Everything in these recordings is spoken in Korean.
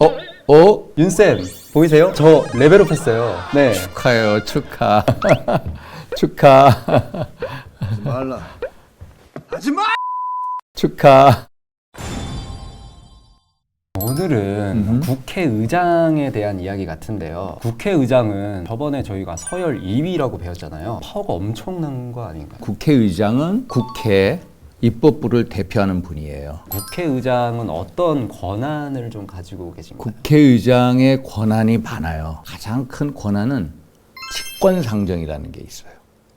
어? 어? 윤쌤 보이세요? 저 레벨업 했어요. 네. 축하해요. 축하. 축하. 하지 말라. 하지 마! 축하. 오늘은 국회의장에 대한 이야기 같은데요. 국회의장은 저번에 저희가 서열 2위라고 배웠잖아요. 파워가 엄청난 거 아닌가요? 국회의장은 국회 입법부를 대표하는 분이에요. 국회의장은 어떤 권한을 좀 가지고 계신가요? 국회의장의 권한이 많아요. 가장 큰 권한은 직권상정이라는 게 있어요.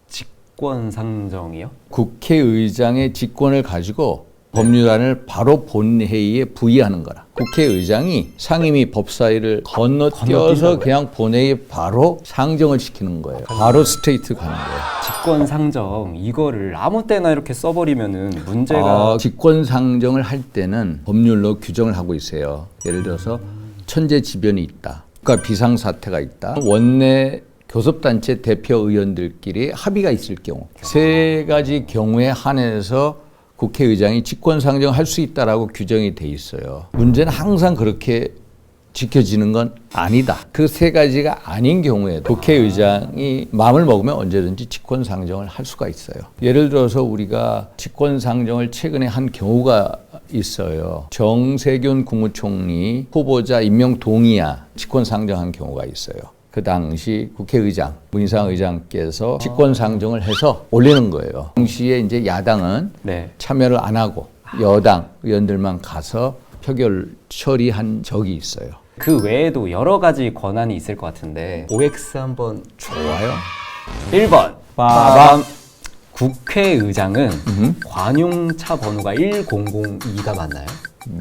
직권 상정이요? 국회의장의 직권을 가지고 법률안을 바로 본회의에 부의하는 거라. 국회의장이 상임위 법사위를 건너뛰어서? 그냥 본회의에 바로 상정을 시키는 거예요. 바로 스트레이트 가는 거예요. 직권 상정 이거를 아무 때나 이렇게 써버리면은 문제가 어, 직권 상정을 할 때는 법률로 규정을 하고 있어요. 예를 들어서 천재지변이 있다. 그러니까 비상사태가 있다. 원내 교섭단체 대표 의원들끼리 합의가 있을 경우 세 가지 경우에 한해서 국회의장이 직권상정할 수 있다라고 규정이 돼 있어요. 문제는 항상 그렇게 지켜지는 건 아니다. 그 세 가지가 아닌 경우에 국회의장이 마음을 먹으면 언제든지 직권상정을 할 수가 있어요. 예를 들어서 우리가 직권상정을 최근에 한 경우가 있어요. 정세균 국무총리 후보자 임명 동의안 직권상정한 경우가 있어요. 그 당시 국회의장 문희상 의장께서 직권 상정을 해서 올리는 거예요. 당시에 이제 야당은 네. 참여를 안 하고 여당 의원들만 가서 표결 처리한 적이 있어요. 그 외에도 여러 가지 권한이 있을 것 같은데 OX 한번 좋아요. 1번 빠밤 국회의장은 관용차 번호가 1002가 맞나요?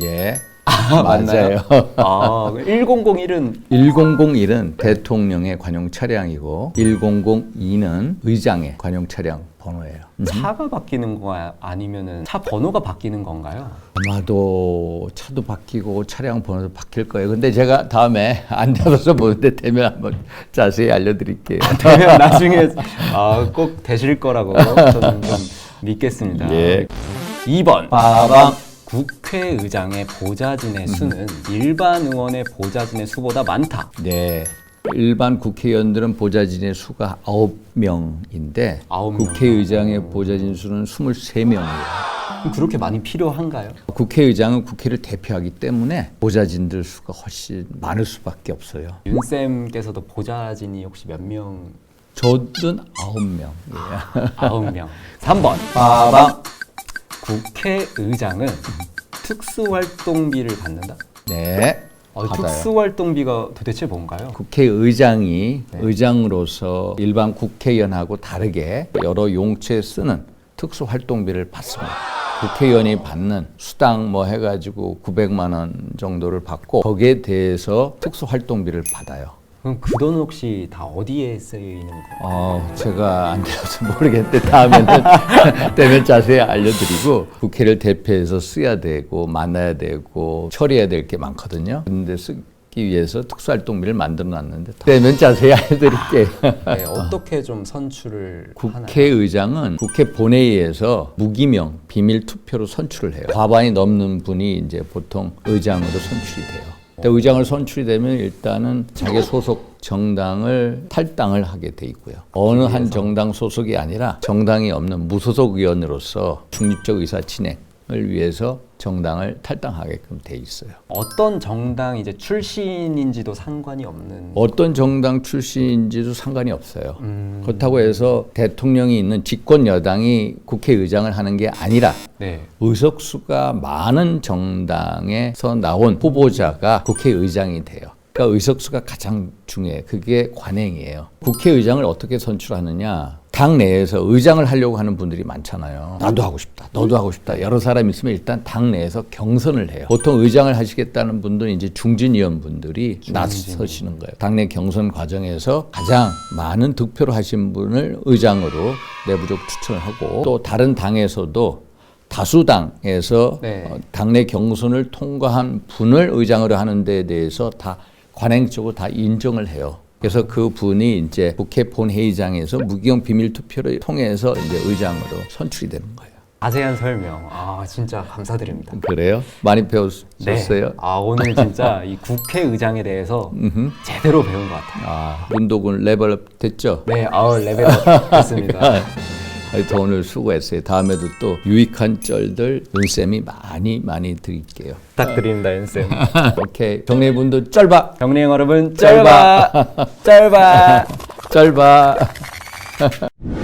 예. 맞나요? 맞아요. 아, 1001은 1001은 대통령의 관용 차량이고 1002는 의장의 관용 차량 번호예요. 차가 바뀌는 거 아니면은 차 번호가 바뀌는 건가요? 아마도 차도 바뀌고 차량 번호도 바뀔 거예요. 근데 제가 다음에 안 되어서 보는데 되면 한번 자세히 알려드릴게요. 되면 나중에 아, 꼭 되실 거라고 저는 좀 믿겠습니다. 예. 2번 빠밤 국회의장의 보좌진의 수는 일반 의원의 보좌진의 수보다 많다. 네. 일반 국회의원들은 보좌진의 수가 9명인데 아홉 명. 국회의장의 보좌진 수는 23명이에요. 그럼 그렇게 많이 필요한가요? 국회의장은 국회를 대표하기 때문에 보좌진들 수가 훨씬 많을 수밖에 없어요. 윤 쌤께서도 보좌진이 혹시 몇 명? 저는 9명이에요. 아홉 명. 3번 빠밤 국회의장은 특수활동비를 받는다. 네. 어, 받아요. 특수활동비가 도대체 뭔가요? 국회의장이 네. 의장으로서 일반 국회의원하고 다르게 여러 용처에 쓰는 특수 활동비를 받습니다. 국회의원이 받는 수당 뭐 해가지고 900만 원 정도를 받고 거기에 대해서 특수 활동비를 받아요. 그럼 그 돈 혹시 다 어디에 쓰이는 거? 어, 제가 안 돼서 모르겠는데 다음에는 되면 자세히 알려드리고 국회를 대표해서 써야 되고 만나야 되고 처리해야 될 게 많거든요. 그런데 쓰 기 위해서 특수활동비를 만들어 놨는데 되면 자세히 알려드릴게요. 네, 어떻게 좀 선출을? 국회의장은 국회 본회의에서 무기명 비밀 투표로 선출을 해요. 과반이 넘는 분이 이제 보통 의장으로 선출이 돼요. 의장을 선출이 되면 일단은 자기 소속 정당을 탈당을 하게 돼 있고요. 어느 한 정당 소속이 아니라 정당이 없는 무소속 의원으로서 중립적 의사 진행을 위해서 정당을 탈당하게끔 돼 있어요. 어떤 정당 이제 출신인지도 상관이 없는 어떤 정당 출신인지도 상관이 없어요. 음, 그렇다고 해서 대통령이 있는 집권 여당이 국회의장을 하는 게 아니라 네. 의석수가 많은 정당에서 나온 후보자가 국회의장이 돼요. 그러니까 의석수가 가장 중요해. 그게 관행이에요. 국회의장을 어떻게 선출하느냐? 당 내에서 의장을 하려고 하는 분들이 많잖아요. 나도 하고 싶다. 너도 하고 싶다. 여러 사람 있으면 일단 당 내에서 경선을 해요. 보통 의장을 하시겠다는 분들은 이제 중진위원 분들이 나서시는 거예요. 당내 경선 과정에서 가장 많은 득표를 하신 분을 의장으로 내부적 추천을 하고 또 다른 당에서도 다수당에서 네. 어, 당내 경선을 통과한 분을 의장으로 하는 데에 대해서 다 관행적으로 다 인정을 해요. 그래서 그 분이 이제 국회 본회의장에서 무기형 비밀 투표를 통해서 이제 의장으로 선출이 되는 거예요. 자세한 설명. 아 진짜 감사드립니다. 그래요? 많이 네. 배웠어요? 아 오늘 진짜 이 국회의장에 대해서 제대로 배운 것 같아요. 아, 문독은 레벨업 됐죠? 네, 아우 레벨업 됐습니다. 하여튼 오늘 수고했어요. 다음에도 또 유익한 쩔들 은쌤이 많이 많이 드릴게요. 부탁드립니다, 연쌤. 오케이. 정리분도 쩔바! 경리형 여러분. 짧아 짧아. 쩔바!